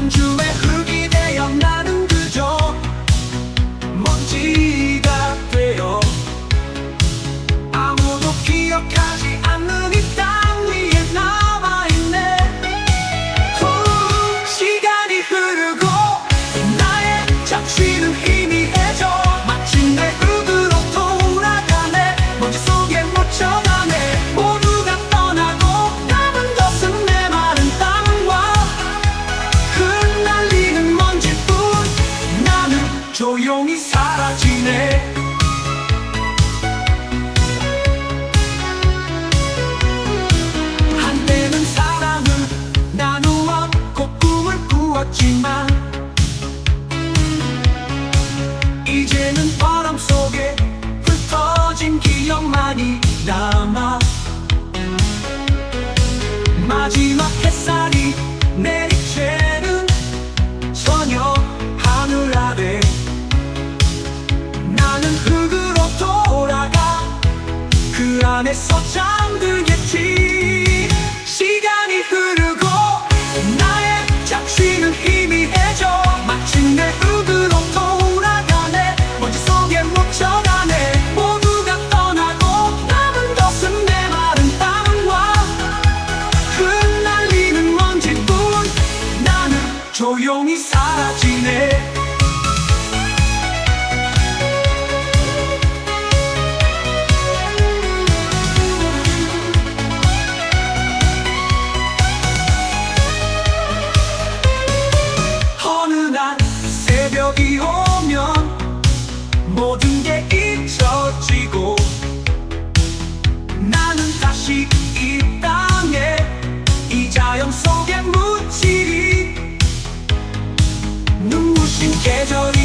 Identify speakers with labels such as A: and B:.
A: and you 기억만이 남아. 마지막 햇살이 내리쬐는 저녁 하늘 아래. 나는 흙으로 돌아가 그 안에서 잠들기 조용히 살 계절이